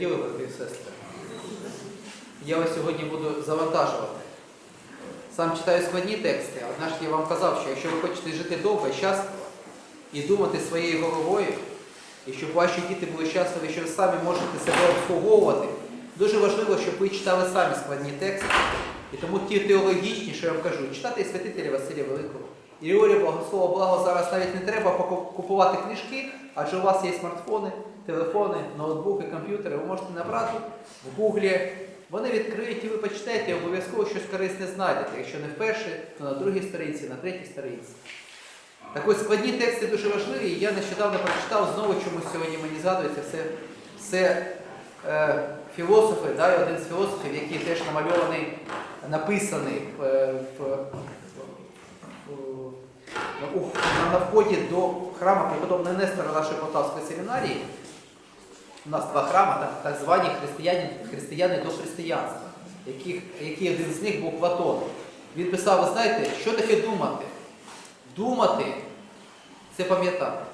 тіло, брати і сестри. Я вас сьогодні буду завантажувати. Сам читаю складні тексти, однак я вам казав, що якщо ви хочете жити довго щасливо і думати своєю головою, і щоб ваші діти були щасливі, що ви самі можете себе обслуговувати, дуже важливо, щоб ви читали самі складні тексти. І тому ті теологічні, що я вам кажу, читати і святителя Василія Великого. І Григорія Богослова Благо зараз навіть не треба купувати книжки, адже у вас є смартфони, телефони, ноутбуки, комп'ютери. Ви можете набрати в гуглі. Вони відкриють і ви почитаєте, обов'язково щось корисне знайдете. Якщо не вперше, то на другій сторінці, на третій сторінці. Так ось складні тексти дуже важливі. і Я нещодавно прочитав знову чомусь сьогодні мені згадується все, все е, філософи, да, один з філософів, який теж намальований, написаний в, е, в, в, на вході до храму преподобного Нестора нашої Полтавської семінарії. У нас два храми, так, так звані християни, християни до християнства, яких, який один з них був Платон. Він писав, ви знаєте, що таке думати? Думати це пам'ятати.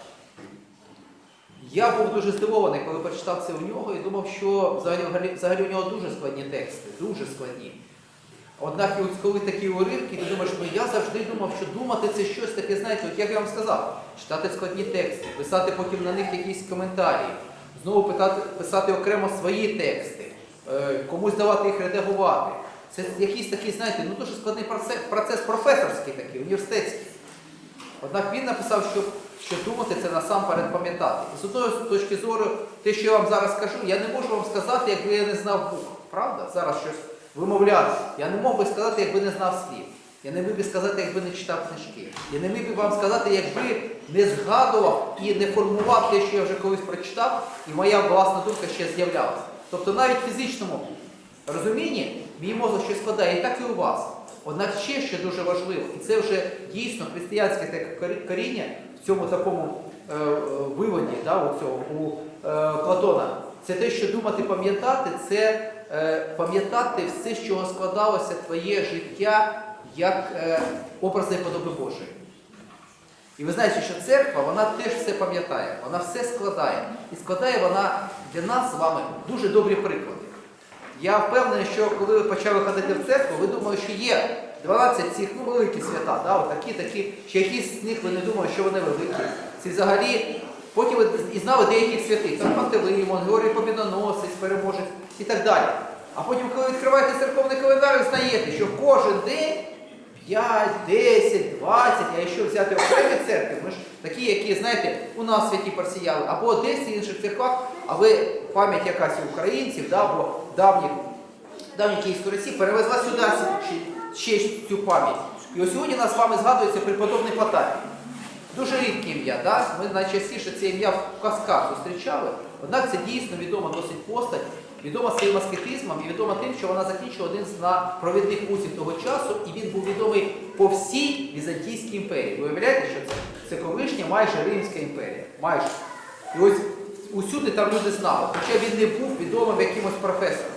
Я був дуже здивований, коли прочитав це у нього і думав, що взагалі, взагалі у нього дуже складні тексти, дуже складні. Однак, і ось коли такі уривки, ти думаєш, ну я завжди думав, що думати це щось таке, знаєте, от як я вам сказав, читати складні тексти, писати потім на них якісь коментарі, знову питати, писати окремо свої тексти, е, комусь давати їх редагувати. Це якийсь такий, знаєте, ну дуже складний процес, процес професорський такий, університетський. Однак він написав, що, що думати це насамперед пам'ятати. З одної точки зору, те, що я вам зараз скажу, я не можу вам сказати, якби я не знав букв. Правда? Зараз щось вимовляти. Я не мог би сказати, якби не знав слів. Я не міг би сказати, якби не читав книжки. Я не міг би вам сказати, якби не згадував і не формував те, що я вже колись прочитав, і моя власна думка ще з'являлася. Тобто навіть в фізичному розумінні мій мозок щось складає, і так і у вас. Однак ще що дуже важливо, і це вже дійсно християнське таке коріння в цьому такому е, виводі да, у, цього, у е, Платона, це те, що думати, пам'ятати, це пам'ятати все, з чого складалося твоє життя як е, образи подоби Божої. І ви знаєте, що церква, вона теж все пам'ятає, вона все складає. І складає вона для нас з вами дуже добрі приклади. Я впевнений, що коли ви почали ходити в церкву, ви думали, що є 12 цих ну, великі свята, да, такі, такі, що якісь з них ви не думали, що вони великі. Ці взагалі, потім і знали деяких святих, там Пантелеймон, Георгій Побідоносець, Переможець і так далі. А потім, коли відкриваєте церковний календар, ви знаєте, що кожен день 5, 10, 20, а якщо взяти окремі церкви, ми ж такі, які, знаєте, у нас святі парсіяли, або десь в інших церквах, але пам'ять якась українців, да, або давніх, Київської Росії перевезла сюди ще, ще цю пам'ять. І ось сьогодні нас з вами згадується преподобний Потапій. Дуже рідке ім'я, да? ми найчастіше це ім'я в казках зустрічали, однак це дійсно відома досить постать, відома своїм аскетизмом і відома тим, що вона закінчила один з провідних вузів того часу, і він був відомий по всій Візантійській імперії. Ви уявляєте, що це? Це колишня майже Римська імперія. Майже. І ось усюди там люди знали, хоча він не був відомим якимось професором.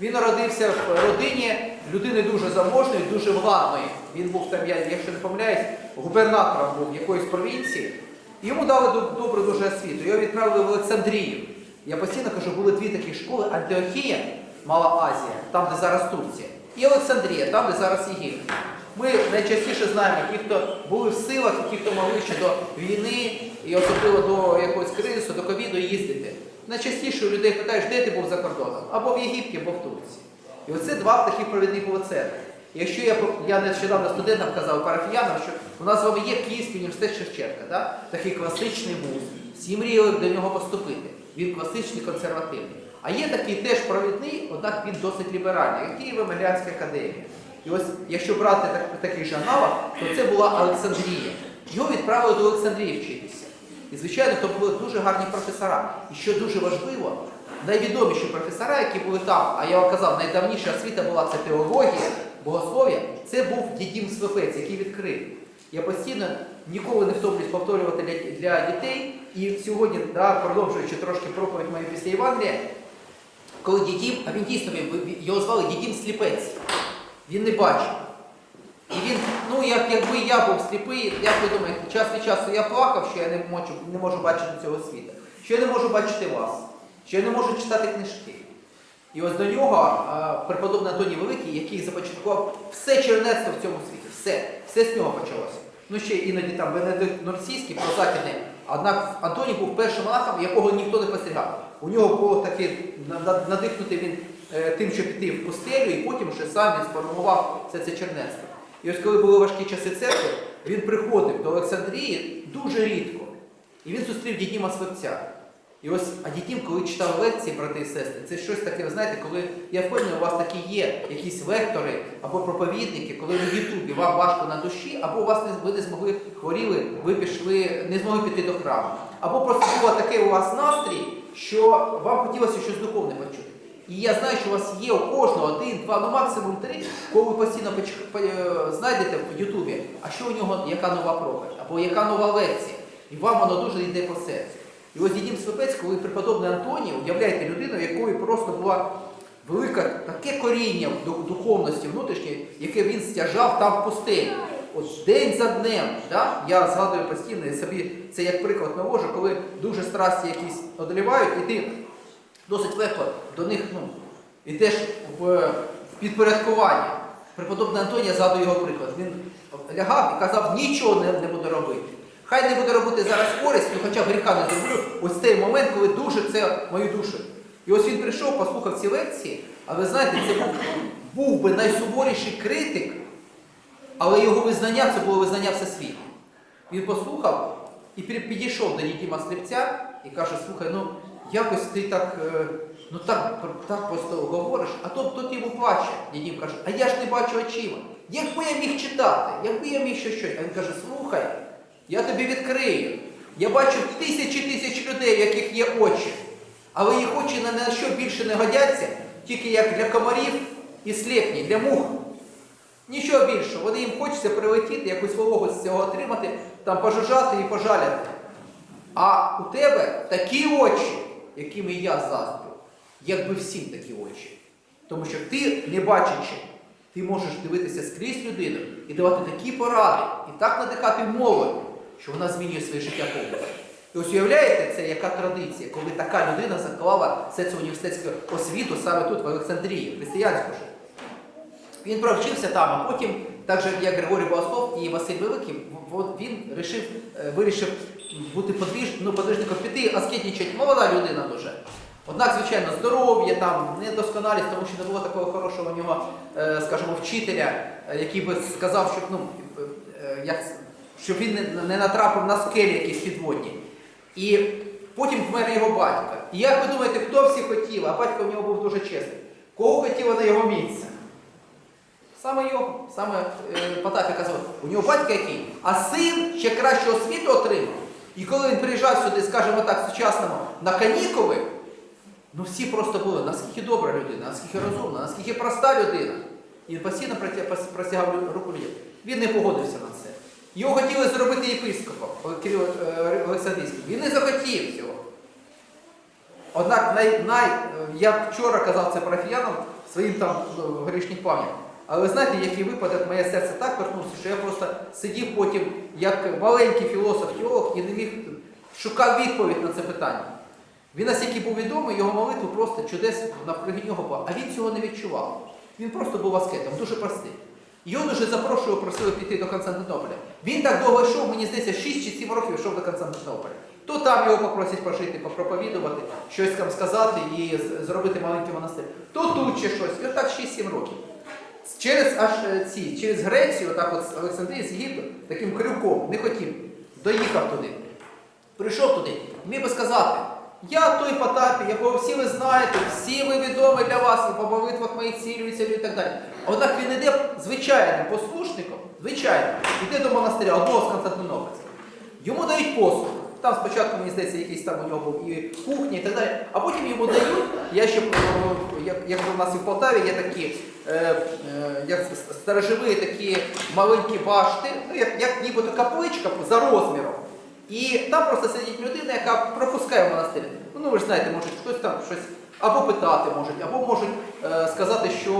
Він народився в родині людини дуже заможної, дуже владної. Він був там, я, якщо не помиляюсь, губернатором був якоїсь провінції. Йому дали доб- добру дуже освіту. Його відправили в Олександрію. Я постійно кажу, були дві такі школи: Антиохія, Мала Азія, там, де зараз Турція, і Олександрія, там, де зараз Єгипет. Ми найчастіше знаємо ті, хто були в силах, ті, хто могли ще до війни, і особливо до якогось кризису, до ковіду їздити. Найчастіше у людей питаєш, де ти був за кордоном? Або в Єгипті, або в Турції. І оце два таких провідних були церкви. Якщо я, я нещодавно студентам казав, парафіянам, що у нас з вами є Київський університет Шевченка, да? такий класичний вуз. Всі мріяли до нього поступити. Він класичний, консервативний. А є такий теж провідний, однак він досить ліберальний, як Києво-Мелянська академія. І ось, якщо брати так, такий же аналог, то це була Олександрія. Його відправили до Олександрії вчитися. І, звичайно, то були дуже гарні професора. І що дуже важливо, найвідоміші професора, які були там, а я вам казав, найдавніша освіта була це теологія, богослов'я, це був дідім Свепець, який відкрив. Я постійно ніколи не втомлюсь повторювати для, для дітей. І сьогодні, да, продовжуючи трошки проповідь мою після Євангелія, коли дідім, а він дійсно його звали дідім Сліпець. Він не бачив. І він, ну як, якби я був сліпий, як ви час від часу я плакав, що я не можу, не можу бачити цього світу, що я не можу бачити вас. ще не можуть читати книжки. І ось до нього е, преподобний Антоній Великий, який започаткував все чернецтво в цьому світі, все, все з нього почалося. Ну ще іноді там Бенедикт Норсійський, прозахідний, однак Антоній був першим монахом, якого ніхто не постерігав. У нього було таке на- на- він е, тим, що піти в пустелю, і потім вже сам він сформував все це чернецтво. І ось коли були важкі часи церкви, він приходив до Олександрії дуже рідко. І він зустрів Дідіма Свепця. І ось, а Дідім, коли читав лекції, брати і сестри, це щось таке, ви знаєте, коли я впевнений, у вас такі є якісь лектори або проповідники, коли ви в Ютубі вам важко на душі, або у вас не, ви не змогли хворіли, ви пішли, не змогли піти до храму. Або просто було таке у вас настрій, що вам хотілося щось духовне почути. І я знаю, що у вас є у кожного один, два, ну максимум три, кого ви постійно е, знайдете в Ютубі, а що у нього, яка нова проповідь, або яка нова лекція. І вам воно дуже йде по серцю. І ось Дідім Свепець, коли преподобний Антоній, уявляєте людину, якої просто була велике таке коріння в духовності внутрішньої, яке він стяжав там в пустелі. От день за днем, да? я згадую постійно і собі це як приклад навожу, коли дуже страсті якісь одолівають, і ти досить легко до них ну, йдеш в, підпорядкування. Преподобний Антонія згадую його приклад. Він лягав і казав, нічого не, не буду робити. Хай не буду робити зараз користь, ну хоча б гріха не зроблю. Ось цей момент, коли дуже це мою душу. І ось він прийшов, послухав ці лекції, а ви знаєте, це був, був би найсуворіший критик, але його визнання це було визнання всесвітнє. Він послухав і підійшов до Дідіма Слепця і каже, слухай, ну якось ти так, е, ну так, так просто говориш, а то тот йому плаче. Дідім каже, а я ж не бачу очима. Якби я міг читати, якби я міг щось щось. А він каже, слухай, я тобі відкрию. Я бачу тисячі тисяч людей, в яких є очі. Але їх очі на що більше не годяться, тільки як для комарів і слепні, для мух. Нічого більшого. Вони їм хочеться прилетіти, якусь вологу з цього отримати, там пожужжати і пожаляти. А у тебе такі очі, якими я заздрю, якби всім такі очі. Тому що ти, не бачачи, ти можеш дивитися скрізь людину і давати такі поради, і так надихати молодь, що вона змінює своє життя повністю. І ось уявляєте, це яка традиція, коли така людина заклала все це університетську освіту саме тут, в Олександрії, християнську ж. Він провчився там, а потім, так же як Григорій Богослов і Василь Великий, він е, вирішив бути подвіж, ну, подвижником піти, аскетничати. Молода людина дуже. Однак, звичайно, здоров'я, там, недосконалість, тому що не було такого хорошого у нього, е, скажімо, вчителя, е, який би сказав, щоб, ну, е, як, щоб він не, натрапив на скелі якісь підводні. І потім вмер його батько. І як ви думаєте, хто всі хотів, а батько в нього був дуже чесний. Кого хотіли на його місце? Саме його, саме Потапі казав, у нього батько який, а син ще кращу освіту отримав. І коли він приїжджав сюди, скажімо так, сучасному, на канікули, ну всі просто були, наскільки добра людина, наскільки розумна, наскільки проста людина. І постійно простягав руку людям. Він не погодився на це. Його хотіли зробити єпископом Кирило е, Олександрійським. Він не захотів цього. Однак най, най, е, я вчора казав це парафіянам своїм там ну, горішніх пам'ять. Але ви знаєте, який випадок моє серце так вернувся, що я просто сидів потім як маленький філософ-теолог і не міг шукав відповідь на це питання. Він настільки був відомий, його молитви просто чудес навкруги нього була, а він цього не відчував. Він просто був аскетом, дуже простий. Його дуже запрошували, просили піти до Константинополя. Він так довго йшов, мені здається, 6 чи 7 років йшов до Константинополя. То там його попросять пожити, попроповідувати, щось там сказати і зробити маленький монастир. То тут ще щось. І отак 6-7 років. Через аж е, ці, через Грецію, так от з Олександрії, з Єгипту, таким крюком, не хотів, доїхав туди. Прийшов туди, міг би сказати, я той Потапі, якого всі ви знаєте, всі ви відомі для вас, і по молитвах моїх цілюються і так далі. Однак він іде звичайним послушником, звичайно, йде до монастиря, одного з Константинопольських. Йому дають послуг. Там спочатку, мені здається, якийсь там у нього був і кухня, і так далі. А потім йому дають, я ще, як, як у нас і в Полтаві є такі, як с- сторожові такі маленькі башти, ну, як, як нібито капличка за розміром. І там просто сидить людина, яка пропускає в монастир. Ну, ви ж знаєте, може хтось там щось або питати можуть, або можуть е, сказати, що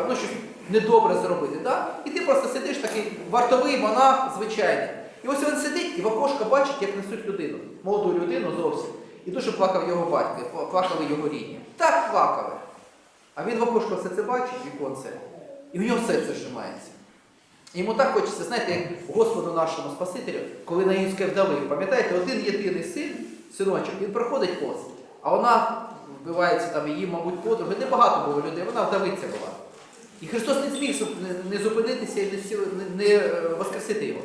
е, ну, щось недобре зробити. Да? І ти просто сидиш такий вартовий монах звичайний. І ось він сидить і в окошко бачить, як несуть людину, молоду людину зовсім. і дуже плакав його батько, плакали його рідні. Так плакали. А він в окошко все це бачить, віконце, і в нього серце зжимається. І Йому так хочеться, знаєте, як Господу нашому Спасителю, коли на Євське вдали, пам'ятаєте, один єдиний син, синочок, він проходить пост, а вона вбивається там, її, мабуть, подруги, небагато було людей, вона вдовиця була. І Христос не зміг не- зупинитися і не е, воскресити його.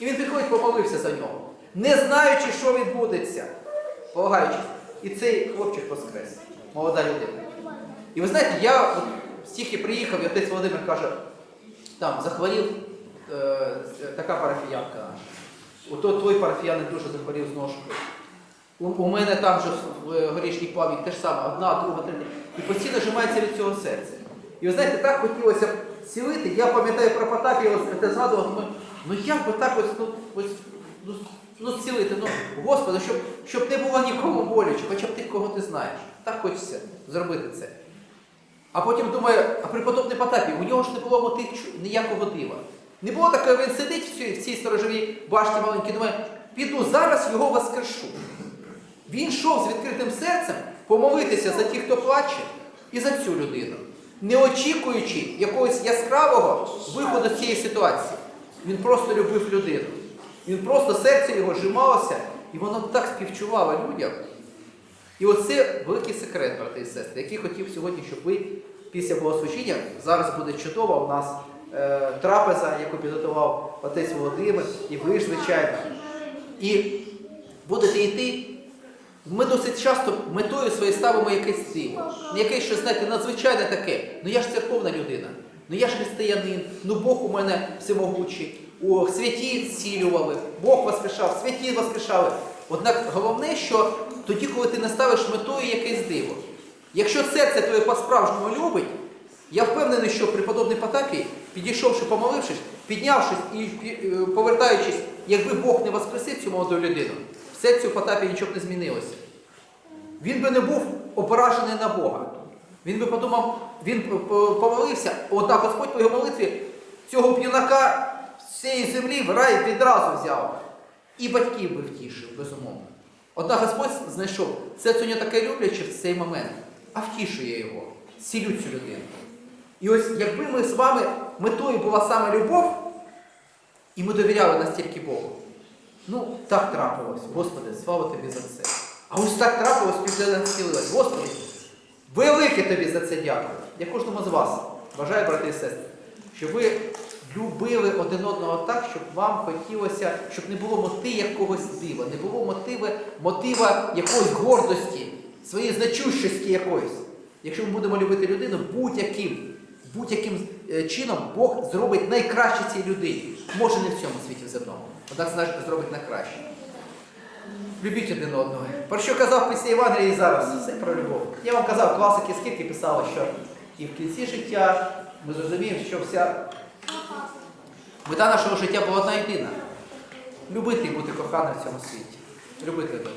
І він приходить, помолився за нього, не знаючи, що відбудеться, полагаючись. І цей хлопчик воскрес, молода людина. І ви знаєте, я стільки приїхав, і отець Володимир каже, там захворів е, така парафіянка. Ото той парафіянин дуже захворів з ножкою. У, у мене там же в е, горішній плаві те ж саме, одна, друга, третя. І постійно жимається від цього серця. І ви знаєте, так хотілося б цілити. Я пам'ятаю про Потапія, ось це згадував, думаю, ну як би так ось, ну, ось, ну, ну цілити, ну, Господи, щоб, щоб не було нікому боляче, хоча б тих, кого ти знаєш. Так хочеться зробити це. А потім думаю, а преподобний Потапій, у нього ж не було мотив ніякого дива. Не було такого, він сидить в цій, в цій сторожовій башті маленькій, думає, піду зараз його воскрешу. Він йшов з відкритим серцем помолитися за тих, хто плаче, і за цю людину, не очікуючи якогось яскравого виходу з цієї ситуації. Він просто любив людину. Він просто серце його жималося, і воно так співчувало людям. І оце великий секрет, брати і сестри, який хотів сьогодні, щоб ви після богослужіння, зараз буде чудова у нас е, трапеза, яку підготував отець Володимир, і ви ж, звичайно. І будете йти. Ми досить часто метою своєю ставимо якесь. Ну, Якесь щось, знаєте, надзвичайне таке. Ну я ж церковна людина, ну я ж християнин, ну Бог у мене всемогучий. О, святі зцілювали, Бог воскрешав, святі воскрешали. Однак головне, що тоді, коли ти не ставиш метою якесь диво. Якщо серце твоє по-справжньому любить, я впевнений, що преподобний Потапій, підійшовши, помолившись, піднявшись і е, повертаючись, якби Бог не воскресив цю молоду людину, в серці у Потапія нічого не змінилося. Він би не був ображений на Бога. Він би подумав, він помолився, однак Господь по його молитві цього п'юнака з цієї землі в рай відразу взяв. І батьків би втішив, безумовно. Однак Господь знайшов у нього таке любляче в цей момент, а втішує його, цілю цю людину. І ось якби ми з вами метою була саме любов, і ми довіряли настільки Богу, ну так трапилось, Господи, слава тобі за це. А ось так трапилось, людина зцілилась. Господи, велике тобі за це дякую. Я кожному з вас бажаю, брати і сестри, щоб ви любили один одного так, щоб вам хотілося, щоб не було моти якогось дива, не було мотиви, мотива якоїсь гордості, своєї значущості якоїсь. Якщо ми будемо любити людину, будь-яким, будь-яким е, чином Бог зробить найкраще цій людині. Може не в цьому світі земному, однак зробить найкраще. Любіть один одного. Про що казав після Євангелії зараз? Все про любов. Я вам казав, класики скільки писали, що і в кінці життя ми зрозуміємо, що вся мета нашого життя була одна єдина. Любити і бути коханим в цьому світі. Любити одного.